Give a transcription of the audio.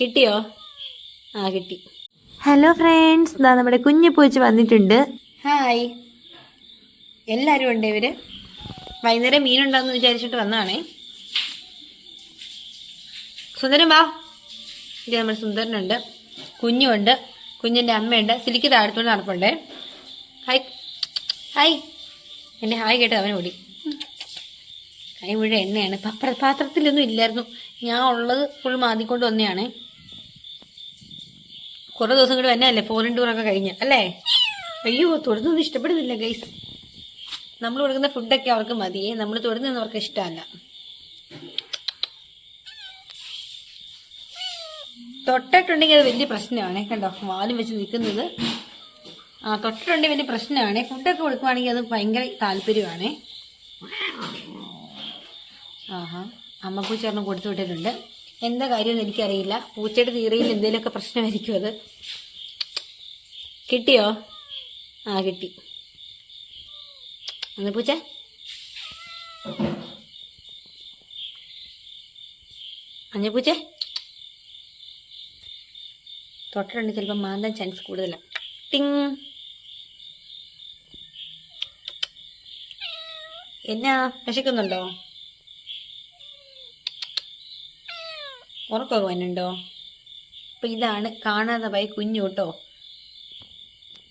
കിട്ടിയോ? ആ കിട്ടി. ഹലോ ഫ്രണ്ട്സ് ഇതാ നമ്മുടെ കുഞ്ഞു പൂച്ച വന്നിട്ടുണ്ട്. ഹായ് എല്ലാവരും ഉണ്ട് ഇവർ? വൈകുന്നേരം മീനുണ്ടാന്ന് വിചാരിച്ചിട്ട് വന്നാണേ സുന്ദരൻ വാ. ഇത് നമ്മുടെ സുന്ദരനുണ്ട്. കുഞ്ഞുണ്ട് കുഞ്ഞിന്റെ അമ്മയുണ്ട്. സിലിക്ക് താഴത്തോട് നടപ്പുണ്ടേ. ഹായ് ഹായ് എന്റെ ഹായ് കേട്ട് അവൻ ഓടി കൈ മുഴുവൻ എണ്ണയാണ് പാത്രത്തിലൊന്നും ഇല്ലായിരുന്നു. ഞാൻ ഉള്ളത് ഫുൾ മാതിക്കൊണ്ട് വന്നെയാണ്. കുറേ ദിവസം കൂടി വന്നതല്ലേ? ഫോറിൻ ടൂറൊക്കെ കഴിഞ്ഞ്. അല്ലേ? അയ്യോ തൊടുന്നൊന്നും ഇഷ്ടപ്പെടുന്നില്ല ഗൈസ് നമ്മൾ കൊടുക്കുന്ന ഫുഡൊക്കെ അവർക്ക് മതിയേ നമ്മൾ തൊടുന്നൊന്നും അവർക്ക് ഇഷ്ടമല്ല. തൊട്ടിട്ടുണ്ടെങ്കിൽ അത് വലിയ പ്രശ്നമാണ്. കണ്ടോ? വാലും വെച്ച് നിൽക്കുന്നത്. ആ തൊട്ടിട്ടുണ്ടെങ്കിൽ വലിയ പ്രശ്നമാണ്. ഫുഡൊക്കെ കൊടുക്കുവാണെങ്കിൽ അത് ഭയങ്കര താല്പര്യമാണ്. ആഹാ അമ്മ പൂച്ചേർന്ന് കൊടുത്തു വിട്ടിട്ടുണ്ട്. എന്താ കാര്യമെന്ന് എനിക്കറിയില്ല. പൂച്ചയുടെ തീറയിൽ എന്തെങ്കിലുമൊക്കെ പ്രശ്നമായിരിക്കും അത്. കിട്ടിയോ? ആ കിട്ടി. അന്ന് പൂച്ച. അഞ്ഞ പൂച്ച. തൊട്ടിട്ടുണ്ട് ചിലപ്പോൾ മാന്താൻ ചാൻസ് കൂടുതലാണ് ടിങ്. എന്നാ വിശക്കുന്നുണ്ടോ? ഉറക്കമൊക്കെ വന്നിട്ടുണ്ടോ? അപ്പൊ ഇതാണ് കാണാതെ പോയ കുഞ്ഞു കേട്ടോ.